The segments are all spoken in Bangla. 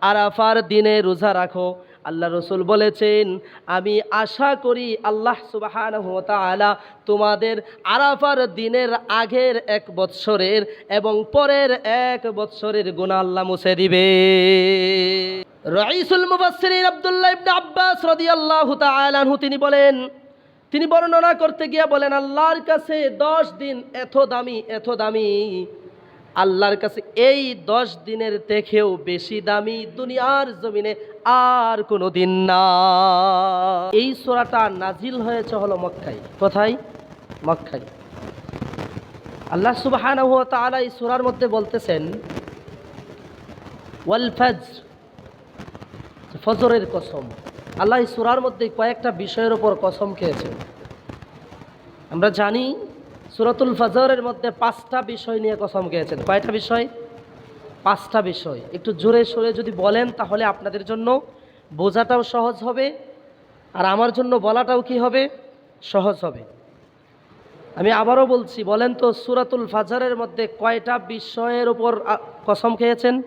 আরাফার দিনে রোজা রাখো। আল্লাহ রসুল বলেছেন, আমি আশা করি আল্লাহ সুবাহানহু তাআলা তোমাদের আরাফার দিনের আগের এক বৎসরের এবং পরের এক বৎসরের গুণা আল্লাহ মুছে দিবে। রাইসুল মুবাসসিরিন আব্দুল্লাহ ইবনে আব্বাস রাদিয়াল্লাহু তাআলা আনহু, তিনি বলেন, তিনি বর্ণনা করতে গিয়ে বলেন, আল্লাহর কাছে দশ দিন এত দামি এত দামি। আল্লাহর কাছে এই দশ দিনের থেকেও বেশি দামি দুনিয়ার জমিনে আর কোনো দিন না। এই সোরাটা নাজিল হয়েছে হলো মক্কায়। কোথায়? মক্কায়। আল্লাহ সুবহানাহু ওয়া তাআলা এই সূরার মধ্যে বলতেছেন, ওয়াল ফজর ফজরের কসম। আল্লাহ এই সূরার মধ্যে কয়েকটা বিষয়ের উপর কসম খেয়েছেন। আমরা জানি সূরাতুল ফজরের মধ্যে পাঁচটা বিষয় নিয়ে কসম খেয়েছেন। কয়টা বিষয়? পাঁচটা বিষয়। একটু জোরে সোরে যদি বলেন তাহলে আপনাদের জন্য বোঝাটাও সহজ হবে আর আমার জন্য বলাটাও কি হবে? সহজ হবে। আমি আবারও বলছি, বলেন তো সুরাতুল ফাজারের মধ্যে কয়টা বিষয়ের উপর কসম খেয়েছেন?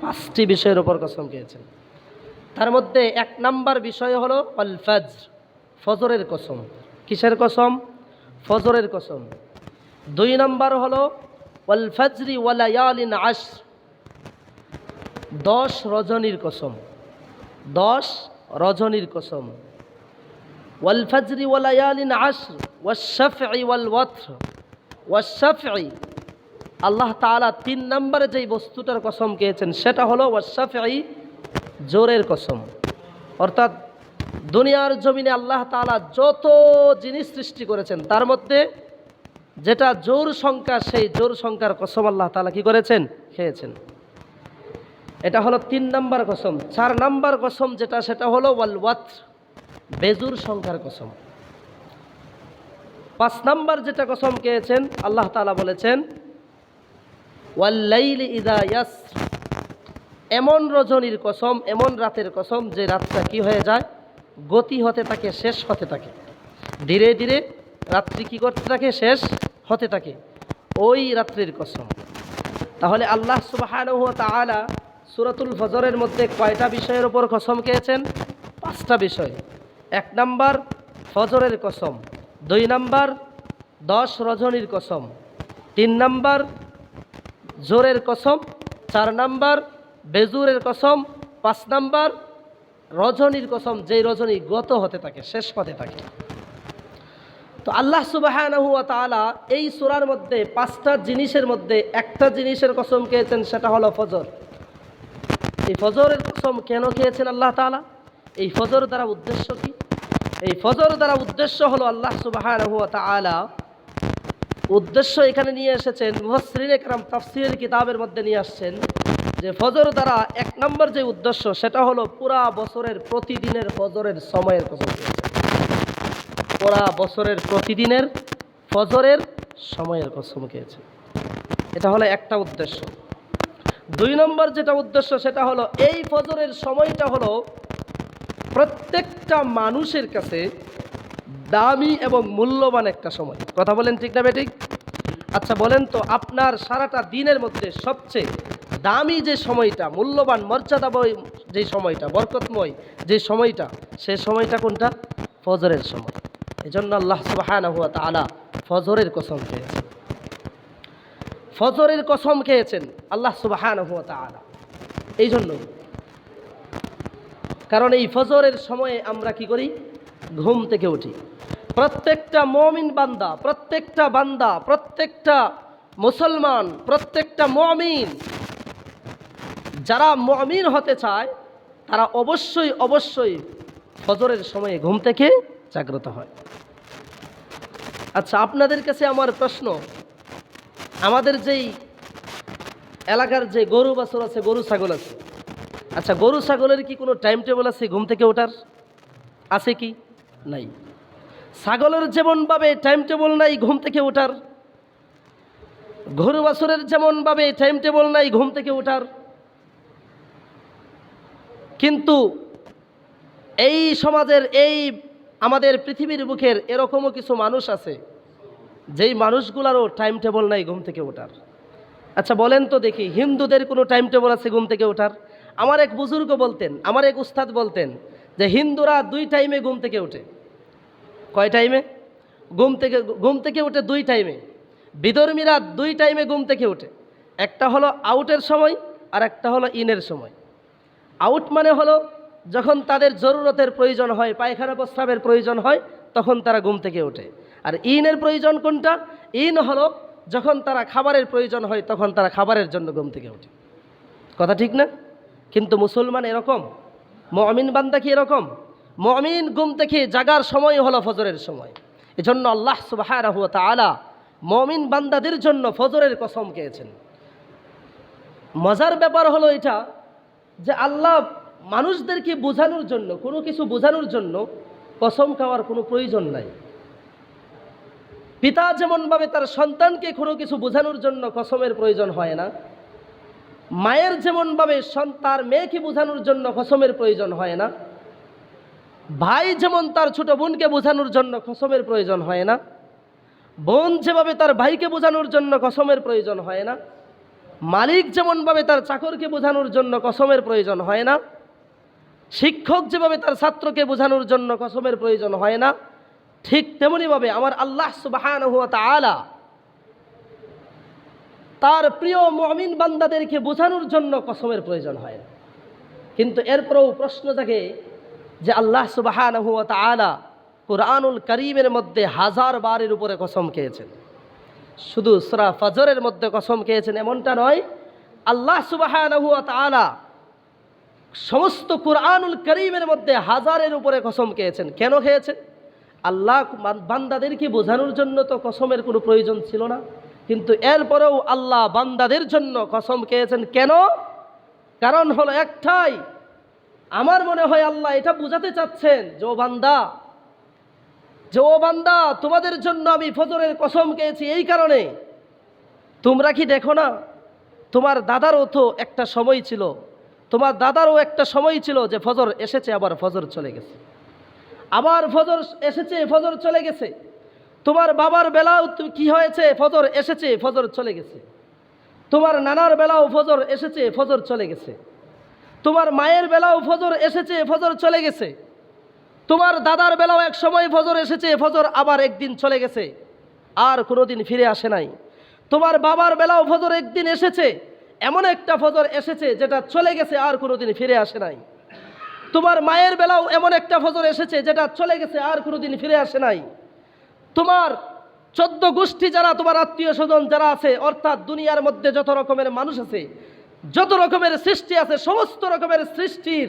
পাঁচটি বিষয়ের উপর কসম খেয়েছেন। তার মধ্যে এক নাম্বার বিষয় হলো ফজর ফজরের কসম। কিসের কসম? ফজরের কসম। দুই নম্বর হলো, ওয়াল ফজরি ওয়ালায়ালিন আশ দশ রজনীর কসম। দশ রজনীর কসম। ওয়াল ফজরি ওয়ালায়ালিন আশর ওয়াশফি ওয়াল ওয়াত্র। ওয়াশফি আল্লাহ তাআলা তিন নম্বরে যেই বস্তুটার কসম খেয়েছেন, সেটা হলো ওয়াশফি জোরের কসম। অর্থাৎ দুনিয়ার জমিনে আল্লাহ তাআলা যত জিনিস সৃষ্টি করেছেন, তার মধ্যে যেটা জোর সংখ্যা, সেই জোর সংখ্যার কসম আল্লাহ তালা কি করেছেন? খেয়েছেন। এটা হলো তিন নাম্বার কসম। চার নাম্বার কসম যেটা, সেটা হলো ওয়াল ওয়াত বেজুর সংখ্যার কসম। পাঁচ নাম্বার যেটা কসম খেয়েছেন, আল্লাহ তাআলা বলেছেন ওয়াল্লাইলি ইদা ইয়াস এমন রজনীর কসম, এমন রাতের কসম যে রাতটা কি হয়ে যায়? গতি হতে থাকে, শেষ হতে থাকে। ধীরে ধীরে রাত্রি কি করতে থাকে? শেষ হতে থাকে। ওই রাত্রির কসম। তাহলে আল্লাহ সুবহানাহু সূরাতুল ফজরের মধ্যে কয়টা বিষয়ের ওপর কসম খেয়েছেন? পাঁচটা বিষয়। এক নাম্বার, ফজরের কসম। দুই নাম্বার, দশ রজনীর কসম। তিন নাম্বার, জোরের কসম। চার নাম্বার, বেজুরের কসম। পাঁচ নাম্বার রজনীর কসম, যেই রজনী গত হতে থাকে, শেষ হতে থাকে। তো আল্লাহ তাআলা এই সূরার মধ্যে পাঁচটা জিনিসের মধ্যে একটা জিনিসের কসম খেয়েছেন, সেটা হলো ফজর। এই ফজরের কসম কেন খেয়েছেন আল্লাহ তাআলা? এই ফজর দ্বারা উদ্দেশ্য কি? এই ফজর দ্বারা উদ্দেশ্য হলো আল্লাহ ওয়া উদ্দেশ্য এখানে নিয়ে এসেছেন মুহসরিন একরাম তাফসিরের কিতাবের মধ্যে নিয়ে আসছেন যে ফজর দ্বারা এক নম্বর যে উদ্দেশ্য, সেটা হলো পুরা বছরের প্রতিদিনের ফজরের সময়ের কথা পুরা বছরের প্রতিদিনের ফজরের সময়ের কসম খেয়েছে এটা হলো একটা উদ্দেশ্য। দুই নম্বর যেটা উদ্দেশ্য, সেটা হলো এই ফজরের সময়টা হলো প্রত্যেকটা মানুষের কাছে দামি এবং মূল্যবান একটা সময়। কথা বলেন ঠিক না বেঠিক আচ্ছা বলেন তো আপনার সারাটা দিনের মধ্যে সবচেয়ে দামি যে সময়টা, মূল্যবান মর্যাদাময় যে সময়টা, বরকতময় যে সময়টা, সে সময়টা কোনটা? ফজরের সময়। এই জন্য আল্লাহ সুবহানাহু ওয়া তাআলা ফজরের কসম খেয়েছেন। ফজরের কসম খেয়েছেন আল্লাহ সুবহানাহু ওয়া তাআলা। এই জন্যই কারণ এই ফজরের সময়ে আমরা কি করি? ঘুম থেকে উঠি। প্রত্যেকটা মমিন বান্দা, প্রত্যেকটা বান্দা, প্রত্যেকটা মুসলমান, প্রত্যেকটা মমিন যারা মমিন হতে চায়, তারা অবশ্যই অবশ্যই ফজরের সময়ে ঘুম থেকে জাগ্রত হয়। আচ্ছা আপনাদের কাছে আমার প্রশ্ন। আমাদের যেই এলাকার যে গরু বাছর আছে, গরু ছাগল আছে আচ্ছা গরু ছাগলের কি কোনো টাইম টেবিল আছে ঘুম থেকে ওঠার? আছে কি? নাই। ছাগলের যেমনভাবে টাইম টেবিল নাই ঘুম থেকে ওঠার, গরু বাছরের যেমনভাবে টাইম টেবিল নাই ঘুম থেকে ওঠার কিন্তু এই সমাজের, এই আমাদের পৃথিবীর বুকের এরকমও কিছু মানুষ আছে, যেই মানুষগুলারও টাইম টেবিল নাই ঘুম থেকে ওঠার। আচ্ছা বলেন তো দেখি, হিন্দুদের কোনো টাইম টেবল আছে ঘুম থেকে ওঠার? আমার এক বুজুর্গ বলতেন, আমার এক উস্তাদ বলতেন যে হিন্দুরা দুই টাইমে ঘুম থেকে ওঠে। কয় টাইমে ঘুম থেকে ঘুম থেকে ওঠে দুই টাইমে বিধর্মীরা দুই টাইমে ঘুম থেকে ওঠে। একটা হলো আউটের সময় আর একটা হলো ইনের সময়। আউট মানে হলো, যখন তাদের জরুরতের প্রয়োজন হয়, পায়খানা প্রস্রাবের প্রয়োজন হয়, তখন তারা ঘুম থেকে ওঠে। আর ইনের প্রয়োজন কোনটা? ইন হলো, যখন তারা খাবারের প্রয়োজন হয়, তখন তারা খাবারের জন্য ঘুম থেকে ওঠে। কথা ঠিক না? কিন্তু মুসলমান এরকম? মমিন বান্দা কি এরকম? মমিন ঘুম থেকে জাগার সময় হলো ফজরের সময়। এজন্য আল্লাহ সুবাহ আলা মমিন বান্দাদের জন্য ফজরের কসম খেয়েছেন। মজার ব্যাপার হলো এটা যে আল্লাহ মানুষদেরকে বোঝানোর জন্য, কোনো কিছু বোঝানোর জন্য কসম খাওয়ার কোনো প্রয়োজন নাই। পিতা যেমনভাবে তার সন্তানকে কোনো কিছু বোঝানোর জন্য কসমের প্রয়োজন হয় না, মায়ের যেমনভাবে তার মেয়েকে বোঝানোর জন্য কসমের প্রয়োজন হয় না, ভাই যেমন তার ছোট বোনকে বোঝানোর জন্য কসমের প্রয়োজন হয় না, বোন যেভাবে তার ভাইকে বোঝানোর জন্য কসমের প্রয়োজন হয় না মালিক যেমনভাবে তার চাকরকে বোঝানোর জন্য কসমের প্রয়োজন হয় না, শিক্ষক যেভাবে তার ছাত্রকে বোঝানোর জন্য কসমের প্রয়োজন হয় না, ঠিক তেমনিভাবে আমার আল্লাহ সুবাহান হুয়া তালা তার প্রিয় মমিন বান্দাদেরকে বোঝানোর জন্য কসমের প্রয়োজন হয় না। কিন্তু এরপরেও প্রশ্ন থাকে যে আল্লাহ সুবাহান হুয়া তালা কোরআনুল করিমের মধ্যে হাজার বারের উপরে কসম খেয়েছেন। শুধু সুরা ফজরের মধ্যে কসম খেয়েছেন, এমনটা নয়। আল্লাহ তালা সমস্ত কোরআনুল করিমের মধ্যে হাজারের উপরে কসম খেয়েছেন। কেন খেয়েছেন? আল্লাহ বান- বান্দাদেরকে বোঝানোর জন্য তো কসমের কোনো প্রয়োজন ছিল না। কিন্তু এরপরেও আল্লাহ বান্দাদের জন্য কসম খেয়েছেন। কেন? কারণ হলো একটাই। আমার মনে হয় আল্লাহ এটা বোঝাতে চাচ্ছেন, যে বান্দা যে ও বান্দা, তোমাদের জন্য আমি ফজরের কসম খেয়েছি এই কারণে। তোমরা কি দেখো না, তোমার দাদারও তো একটা সময় ছিল, তোমার দাদারও একটা সময় ছিল যে ফজর এসেছে, আবার ফজর চলে গেছে। আবার ফজর এসেছে, ফজর চলে গেছে। তোমার বাবার বেলাও কি হয়েছে, ফজর এসেছে, ফজর চলে গেছে। তোমার নানার বেলাও ফজর এসেছে, ফজর চলে গেছে। তোমার মায়ের বেলাও ফজর এসেছে, ফজর চলে গেছে। তোমার দাদার বেলাও এক সময় ফজর এসেছে, ফজর আবার একদিন চলে গেছে, আর কোনোদিন ফিরে আসে নাই। তোমার বাবার বেলাও ফজর একদিন এসেছে, এমন একটা ফজর এসেছে যেটা চলে গেছে, আর কোনো দিন ফিরে আসে নাই। তোমার মায়ের বেলাও এমন একটা ফজর এসেছে যেটা চলে গেছে, আর কোনো দিন ফিরে আসে নাই। তোমার চোদ্দ গোষ্ঠী যারা, তোমার আত্মীয় স্বজন যারা আছে, অর্থাৎ দুনিয়ার মধ্যে যত রকমের মানুষ আছে, যত রকমের সৃষ্টি আছে, সমস্ত রকমের সৃষ্টির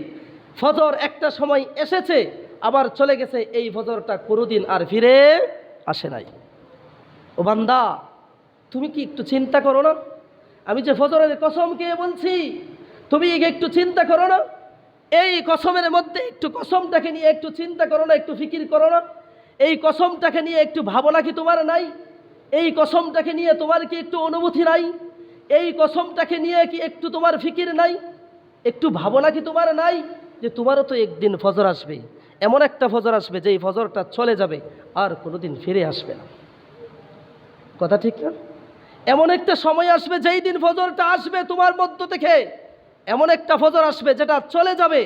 ফজর একটা সময় এসেছে। আবার চলে গেছে এই ফজরটা কোনোদিন আর ফিরে আসে নাই। ও বান্দা, তুমি কি একটু চিন্তা করো না? আমি যে ফজরের কসম কে বলছি, তুমি একটু চিন্তা করো না? এই কসমের মধ্যে একটু কসমটাকে নিয়ে একটু চিন্তা করো না, একটু ফিকির করো না। এই কসমটাকে নিয়ে একটু ভাবনা কি তোমার নাই? এই কসমটাকে নিয়ে তোমার কি একটু অনুভূতি নাই? এই কসমটাকে নিয়ে কি একটু তোমার ফিকির নাই? একটু ভাবনা কি তোমার নাই যে তোমারও তো একদিন ফজর আসবে। এমন একটা ফজর আসবে যেই ফজরটা চলে যাবে, আর কোনোদিন ফিরে আসবে না। কথা ঠিক না? এমন একটা সময় আসবে যেই দিন ফজরটা আসবে তোমার মধ্য থেকে। এমন একটা ফজর আসবে যেটা চলে যাবে,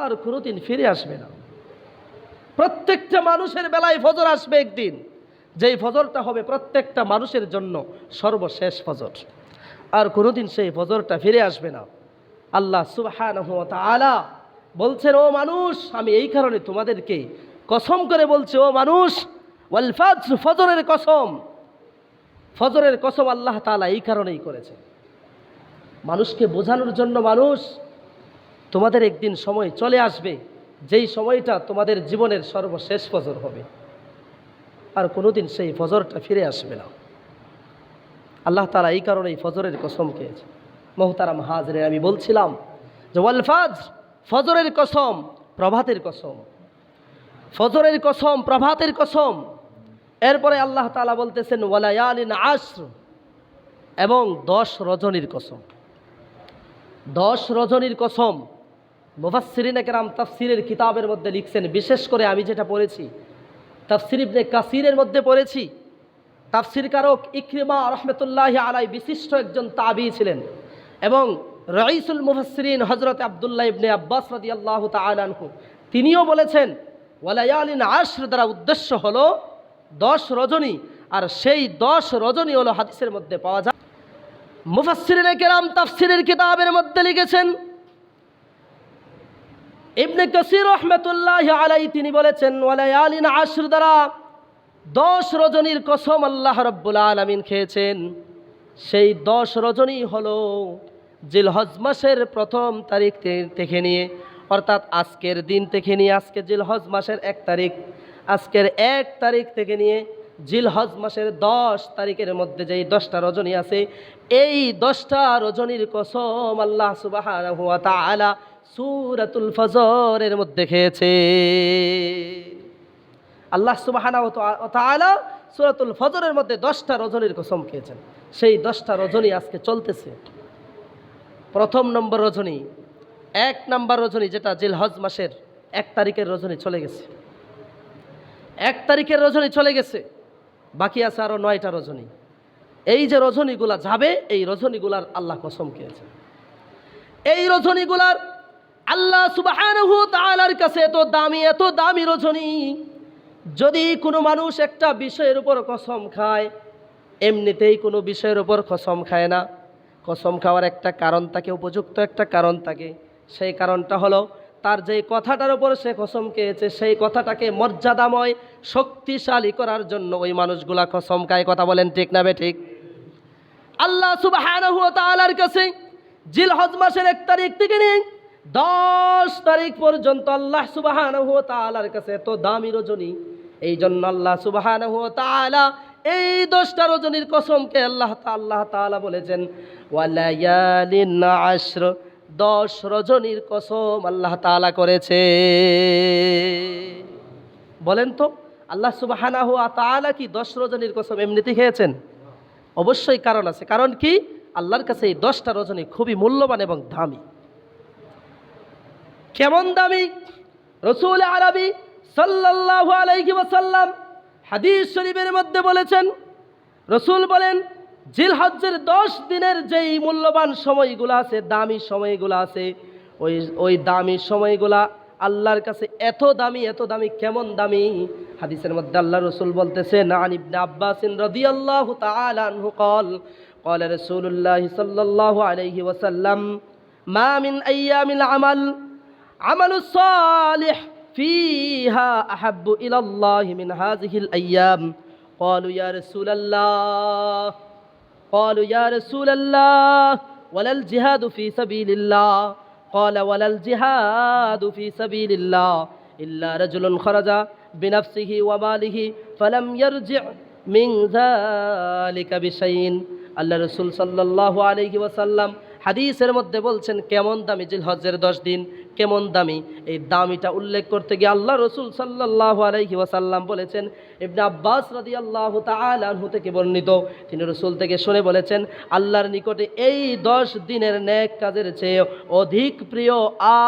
আর কোনোদিন ফিরে আসবে না। প্রত্যেকটা মানুষের বেলায় ফজর আসবে একদিন। যেই ফজরটা হবে প্রত্যেকটা মানুষের জন্য সর্বশেষ ফজর। আর কোনোদিন সেই ফজরটা ফিরে আসবে না। আল্লাহ সুবহানাহু ওয়া তাআলা বলছেন, ও মানুষ, আমি এই কারণে তোমাদেরকে কসম করে বলছি, ও মানুষ, ওয়াল ফাজর, ফজরের কসম। ফজরের কসম আল্লাহ তাআলা এই কারণেই করেছে মানুষকে বোঝানোর জন্য মানুষ তোমাদের একদিন সময় চলে আসবে, যেই সময়টা তোমাদের জীবনের সর্বশেষ ফজর হবে। আর কোনোদিন সেই ফজরটা ফিরে আসবে না। আল্লাহ তালা এই কারণে ফজরের কসম খেয়েছে মোহতারাম হাজরে, আমি বলছিলাম যে ওয়ালফাজ ফজরের কসম, প্রভাতের কসম। ফজরের কসম, প্রভাতের কসম। এরপরে আল্লাহ তালা বলতেছেন, ওয়ালায়ালিন আশ্র এবং দশ রজনীর কসম। দশ রজনীর কসম। মুফাসসিরিন একরাম তাফসিরের কিতাবের মধ্যে লিখছেন, বিশেষ করে আমি যেটা পড়েছি, তাফসির ইবনে কাসিরের মধ্যে পড়েছি তাফসির কারক ইকরিমা রহমতুল্লাহ আলাই বিশিষ্ট একজন তাবি ছিলেন এবং রাইসুল মুফাসসিরিন হজরত আবদুল্লাহ ইবনে আব্বাস রাদিয়াল্লাহু তাআলা আনহু। তিনিও বলেছেন, ওয়ালায়ালিন আশর দ্বারা উদ্দেশ্য হলো দশ রজনী, আর সেই দশ রজনী হলো হাদিসের মধ্যে পাওয়া যায়। মুফাসসিরিনে কেরাম তাফসিরের কিতাবের মধ্যে লিখেছেন, ইবনে কসির রহমতুল্লাহ আলাই তিনি বলেছেন, ওয়ালায়ালিন আশর দ্বারা দশ রজনীর কসম আল্লাহ রব্বুল আলমিন খেয়েছেন। সেই দশ রজনী হলো জিলহজ মাসের প্রথম তারিখ থেকে নিয়ে, অর্থাৎ আজকের দিন থেকে নিয়ে, আজকে জিলহজ মাসের এক তারিখ, আজকের এক তারিখ থেকে নিয়ে জিলহজ মাসের দশ তারিখের মধ্যে যেই দশটা রজনী আছে, এই দশটা রজনীর কসম আল্লাহ সুবাহ সুরাতুল ফজরের মধ্যে খেয়েছে। আল্লাহ সুবাহানা সূরাতুল ফজরের মধ্যে দশটা রজনীর কসম খেয়েছেন। সেই দশটা রজনী আজকে চলতেছে। প্রথম নম্বর রজনী, এক নম্বর রজনী যেটা জিলহজ মাসের এক তারিখের রজনী চলে গেছে। এক তারিখের রজনী চলে গেছে, বাকি আছে আরও নয়টা রজনী। এই যে রজনীগুলা যাবে, এই রজনীগুলার আল্লাহ কসম খেয়েছে। এই রজনীগুলার আল্লাহ তাআলার কাছে এত দামি এত দামি রজনী, যদি কোনো মানুষ একটা বিষয়ের উপর কসম খায়, এমনিতেই কোনো বিষয়ের উপর কসম খায় না। কসম খাওয়ার একটা কারণ থাকে উপযুক্ত একটা কারণ থাকে সেই কারণটা হলো, তার যে কথাটার উপর সে কসম খেয়েছে, সেই কথাটাকে মর্যাদাময়, শক্তিশালী করার জন্য ওই মানুষগুলা কসম খায়। কথা বলেন ঠিক না বে ঠিক? আল্লাহ তাআলার কাছে জিলহজ মাসের এক তারিখ থেকে নিয়ে দশ তারিখ পর্যন্ত আল্লাহ সুবহানাহু ওয়া কাছে এত দামি রজনী। এই জন্য আল্লাহ তাআলা এই দশটা রজনীর কসমকে আল্লাহ আল্লাহ তাআলা বলেছেন আশর দশ রজনীর কসম আল্লাহ তাআলা করেছে। বলেন তো, আল্লাহ সুবহানাহু ওয়া তাআলা কি দশ রজনীর কসম এমনিতে খেয়েছেন? অবশ্যই কারণ আছে। কারণ কি? আল্লাহর কাছে এই দশটা রজনী খুবই মূল্যবান এবং দামি। কেমন দামি? রসুল আরবি সাল্লাল্লাহু আলাইহি ওয়াসাল্লাম হাদিস শরীফের মধ্যে বলেছেন রসুল বলেন জিলহজ্জের দশ দিনের যেই মূল্যবান সময়গুলো আছে দামি সময়গুলো আছে ওই ওই দামি সময়গুলা আল্লাহর কাছে এত দামি এত দামি কেমন দামি হাদিসের মধ্যে আল্লাহ রসুল বলতেছেন আন ইবনে আব্বাস রাদিয়াল্লাহু তাআলা আনহু قال قال رسول الله صلى الله عليه وسلم ما من أيام العمل عمل الصالح فيها أحب إلى الله من هذه الأيام قالوا يا رسول الله قالوا يا رسول الله ولا الجهاد في سبيل الله قال ولا الجهاد في سبيل الله إلا رجل خرج بنفسه وماله فلم يرجع من ذلك بشيء আল্লাহ রসুল সাল্লাল্লাহু আলাইহি ওয়াসাল্লাম হাদিসের মধ্যে বলছেন কেমন দামি জিলহজের দশ দিন কেমন দামি? এই দামিটা উল্লেখ করতে গিয়ে আল্লাহ রসুল সাল্লাল্লাহু আলাইহি ওয়াসাল্লাম বলেছেন, ইবনে আব্বাস রাদিয়াল্লাহু আল্লাহ আনহু থেকে বর্ণিত। তিনি রসুল থেকে শুনে বলেছেন, আল্লাহর নিকটে এই দশ দিনের ন্যাক কাজের চেয়ে অধিক প্রিয়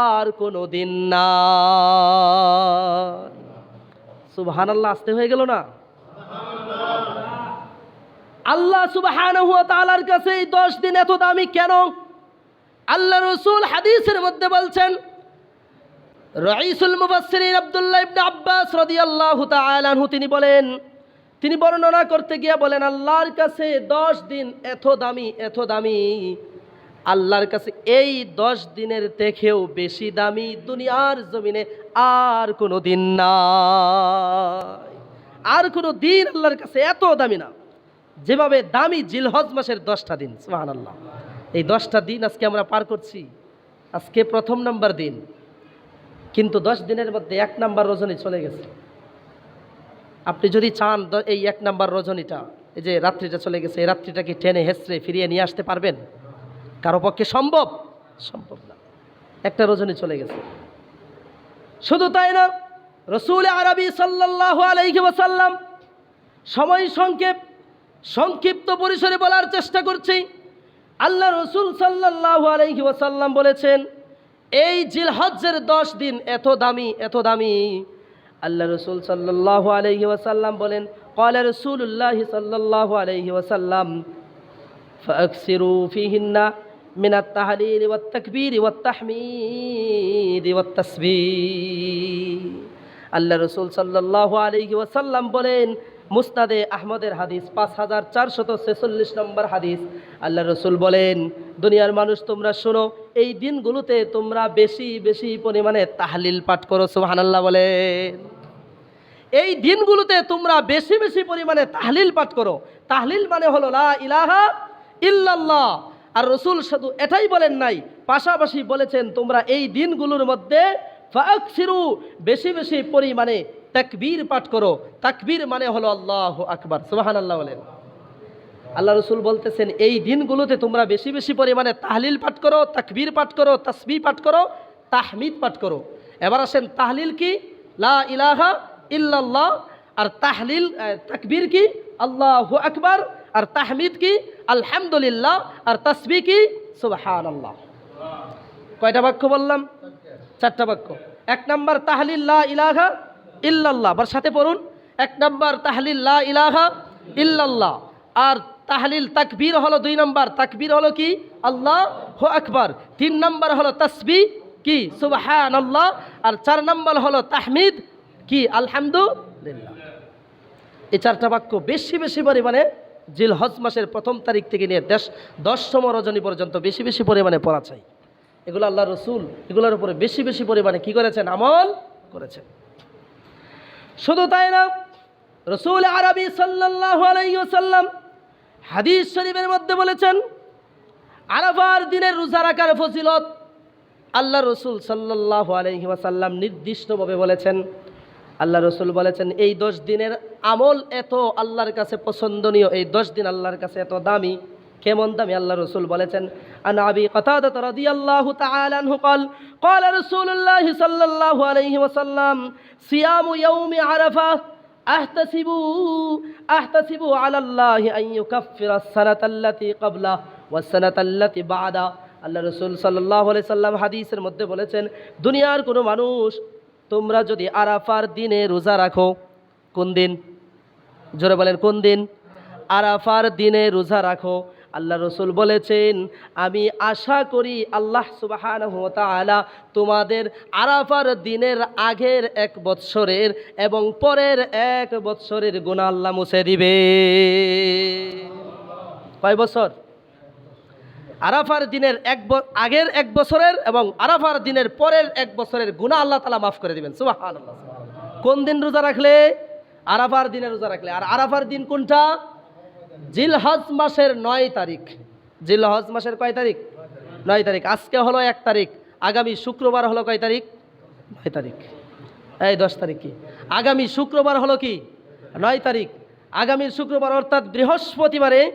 আর কোনো দিন না। সুবহানাল্লাহ, আসতে হয়ে গেল না? আল্লাহ তাআলার কাছে এই 10 দিন এত দামি কেন? আল্লাহ রসুল হাদিসের মধ্যে বলছেন রাইসুল মুফাসসিরিন আব্দুল্লাহ ইবনে আব্বাস রাদিয়াল্লাহু তাআলা আনহু, তিনি বলেন, তিনি বর্ণনা করতে গিয়ে বলেন, আল্লাহর কাছে 10 দিন এত দামি এত দামি। আল্লাহর কাছে এই দশ দিনের থেকেও বেশি দামি দুনিয়ার জমিনে আর কোনো দিন নাই। আর কোনো দিন আল্লাহর কাছে এত দামি না। যেভাবে দামি জিলহজ মাসের দশটা দিন সুহান আল্লাহ এই দশটা দিন আজকে আমরা পার করছি। আজকে প্রথম নাম্বার দিন। কিন্তু দশ দিনের মধ্যে এক নাম্বার রজনী চলে গেছে। আপনি যদি চান এই এক নাম্বার রজনীটা, এই যে রাত্রিটা চলে গেছে, এই রাত্রিটাকে টেনে হেসড়ে ফিরিয়ে নিয়ে আসতে পারবেন? কারও পক্ষে সম্ভব? সম্ভব না। একটা রজনী চলে গেছে। শুধু তাই না, রসুল আরবি সাল্লাল্লাহু আলাইহি ওয়াসাল্লাম সময় সংক্ষেপ, সংক্ষিপ্ত পরিসরে বলার চেষ্টা করছি। আল্লাহ রসুল সাল্লাল্লাহু আলাইহি ওয়াসাল্লাম বলেছেন এই জিলহজ্জের দশ দিন এত দামি এত দামি। আল্লাহ রসুল সাল্লাহ আলহি ওয়াসাল্লাম বলেন কলা রসুল্লাহ সাল্লাহ আলহি ওয়াসাল্লাম, ফাকসিরু ফিহিন্না মিনাত তাহলিল ওয়াত তাকবীর ওয়াত তাহমিদ ওয়াত তাসবিহ। আল্লাহ রসুল সাল্লাহ আলহি ওয়াসাল্লাম বলেন মুস্তাদে আহমদের হাদিস পাঁচ হাজার চারশত ছেচল্লিশ নম্বর হাদিস। আল্লাহ রসুল বলেন, দুনিয়ার মানুষ, তোমরা শোনো, এই দিনগুলোতে তোমরা বেশি বেশি পরিমাণে তাহলিল পাঠ করো সুবহানাল্লাহ বলেন। এই দিনগুলোতে তোমরা বেশি বেশি পরিমাণে তাহলিল পাঠ করো। তাহলিল মানে হলো লা ইলাহা ইল্লাল্লাহ। আর রসুল শুধু এটাই বলেন নাই, পাশাপাশি বলেছেন, তোমরা এই দিনগুলোর মধ্যে বেশি বেশি পরিমাণে তাকবীর পাঠ করো। তাকবীর মানে হলো আল্লাহ আকবার, সুবহানাল্লাহ বলেন। আল্লাহ রসুল বলতেছেন, এই দিনগুলোতে তোমরা বেশি বেশি পরিমাণে তাহলিল পাঠ করো, তাকবীর পাঠ করো তসবি পাঠ করো, তাহমিদ পাঠ করো। এবার আসেন, তাহলিল কি? লা ইলাহা ইল্লাল্লাহ। আর তাহলিল তাকবীর কি? আল্লাহু আকবার। আর তাহমিদ কি? আলহামদুলিল্লাহ। আর তসবি কি? সুবহানাল্লাহ। কয়টা বাক্য বললাম? চারটা বাক্য। এক নম্বর, তাহলিল লা ইলাহা ইল্লাল্লাহ। আবার সাথে পড়ুন, এক নম্বর, তাহলিল ইলাহা ইল্লাল্লাহ। আর তাহলিল তাকবীর হলো দুই নম্বর। তাকবীর হলো কি? আল্লাহ হো আকবর। তিন নম্বর হলো তসবি, কি? সুবহান আল্লাহ আর চার নাম্বার হলো তাহমিদ, কি? আলহামদুলিল্লাহ। এই চারটা বাক্য বেশি বেশি পরিমাণে জিল হজ মাসের প্রথম তারিখ থেকে নিয়ে দেশ দশতম রজনী পর্যন্ত বেশি বেশি পরিমাণে পড়া চাই। এগুলো আল্লাহ রসুল, এগুলোর উপরে বেশি বেশি পরিমাণে কি করেছেন? আমল করেছেন। শুধু তাই না, রসুল আরবি সাল্লাহ আলাইসাল্লাম হাদিস শরীফের মধ্যে বলেছেন, আরাফার দিনের রোজা রাখার ফজিলত আল্লাহ রসুল সাল্লাহ আলহি ওয়াসাল্লাম নির্দিষ্টভাবে বলেছেন। আল্লাহ রসুল বলেছেন, এই দশ দিনের আমল এত আল্লাহর কাছে পছন্দনীয়, এই দশ দিন আল্লাহর কাছে এত দামি। কেমন দামি আল্লাহ রসুল বলেছেন আন আবি قتادة رضي الله تعالى عنه قال قال رسول الله صلى الله عليه وسلم صيام يوم عرفة أحتسب أحتسب على الله أن يكفر السنة التي قبله والسنة التي بعده আল্লাহ রসুল সাল্লাহ সাল্লাম হাদিসের মধ্যে বলেছেন দুনিয়ার কোনো মানুষ তোমরা যদি আরাফার দিনে রোজা রাখো কোন দিন জোরে বলেন কোন দিন আরাফার দিনে রোজা রাখো আল্লাহ রসুল বলেছেন, আমি আশা করি আল্লাহ সুবাহান তাআলা তোমাদের আরাফার দিনের আগের এক বৎসরের এবং পরের এক বৎসরের গুণা আল্লাহ মুছে দিবে। কয় বছর? আরাফার দিনের এক আগের এক বছরের এবং আরাফার দিনের পরের এক বছরের গুণা আল্লাহ তালা মাফ করে দিবেন সুবাহান কোন দিন রোজা রাখলে? আরাফার দিনে রোজা রাখলে। আর আরাফার দিন কোনটা? জিলহজ মাসের নয় তারিখ। জিলহজ মাসের কয় তারিখ? নয় তারিখ। আজকে হলো এক তারিখ। আগামী শুক্রবার হলো কয় তারিখ? নয় তারিখ। এই দশ তারিখ কি? আগামী শুক্রবার হলো কি? নয় তারিখ। আগামী শুক্রবার অর্থাৎ বৃহস্পতিবারে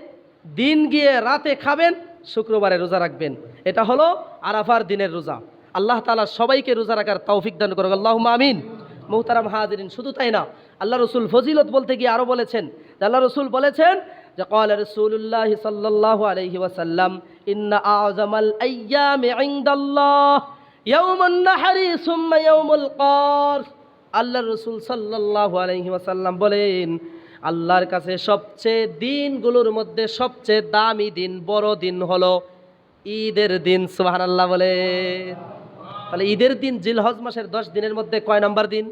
দিন গিয়ে রাতে খাবেন, শুক্রবারে রোজা রাখবেন। এটা হলো আরাফার দিনের রোজা। আল্লাহ তালা সবাইকে রোজা রাখার তৌফিক দান করুক। আল্লাহ আমিন। মোহতারাম হাজিরিন। শুধু তাই না, আল্লাহ রসুল ফজিলত বলতে গিয়ে আরও বলেছেন, আল্লাহ রসুল বলেছেন যে কল রসুল্লাহ সাল্লাহ আলহি ওয়াসাল্লাম, ইন্না আজমাল আয়ামে ইন্দাল্লাহ, ইয়াউমুন নাহারি সুম্মা ইয়াউমুল কর্স আল্লাহ রসুল সাল্লাহ আলহি ওয়াসাল্লাম বলেন, আল্লাহর কাছে সবচেয়ে দিনগুলোর মধ্যে সবচেয়ে দামি দিন, বড় দিন হলো ঈদের দিন। সুহান আল্লাহ বলে তাহলে ঈদের দিন জিলহজ মাসের দশ দিনের মধ্যে কয় নাম্বার দিন?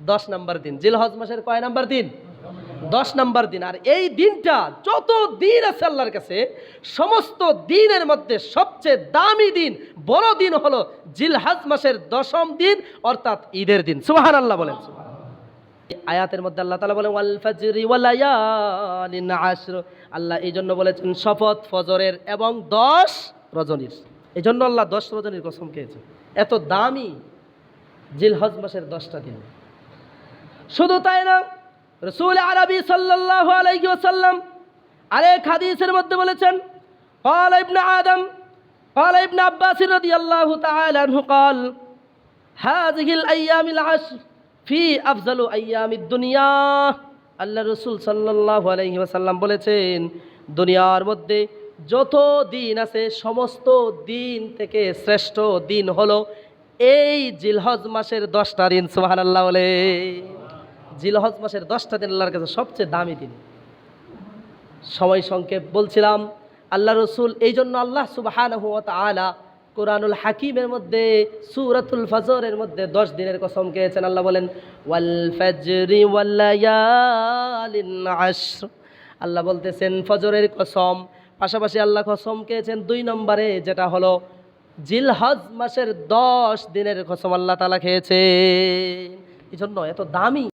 দশ নাম্বার দিন। জিলহজ মাসের কয় নাম্বার দিন? দশ নাম্বার দিন। আর এই দিনটা যত দিন আছে আল্লাহর কাছে, সমস্ত দিনের মধ্যে সবচেয়ে দামি দিন, বড় দিন হলো জিলহাজ মাসের দশম দিন, অর্থাৎ ঈদের দিন। সুবাহান আল্লাহ বলেন। আয়াতের মধ্যে আল্লাহ তালা বলেন, ওয়াল ফাজরি ওয়ালায়ালিন আশর। আল্লাহ এই জন্য বলেছেন, শপথ ফজরের এবং দশ রজনীর। এই জন্য আল্লাহ দশ রজনীর কসম খেয়েছে এত দামি জিলহজ মাসের দশটা দিন। শুধু তাই না রসুল আরবি সাল্লাল্লাহু আলাইহি ওয়াসাল্লাম আরেক হাদিসের মধ্যে বলেছেন قال ابن آدم قال ابن عباس رضي الله تعالى عنه قال هذه الأيام العشر في أفضل أيام الدنيا আল্লাহ রসুল সাল্লাল্লাহু আলাইহি ওয়াসাল্লাম বলেছেন দুনিয়ার মধ্যে যত দিন আছে সমস্ত দিন থেকে শ্রেষ্ঠ দিন হলো এই জিলহজ মাসের দশটা দিন সুবহানাল্লাহ বলে জিলহজ মাসের দশটা দিন আল্লাহর কাছে সবচেয়ে দামি দিন। সময় সংক্ষেপ বলছিলাম, আল্লাহ রসুল, এই জন্য আল্লাহ সুবাহানহু ওয়া তাআলা কোরআনুল হাকিমের মধ্যে, সূরাতুল ফজরের মধ্যে দশ দিনের কসম খেয়েছেন। আল্লাহ বলেন, ওয়াল আল্লাহ বলতেছেন, ফজরের কসম। পাশাপাশি আল্লাহ কসম খেয়েছেন দুই নম্বরে, যেটা হলো জিলহজ মাসের দশ দিনের কসম আল্লাহ তালা খেয়েছে এই জন্য এত দামি।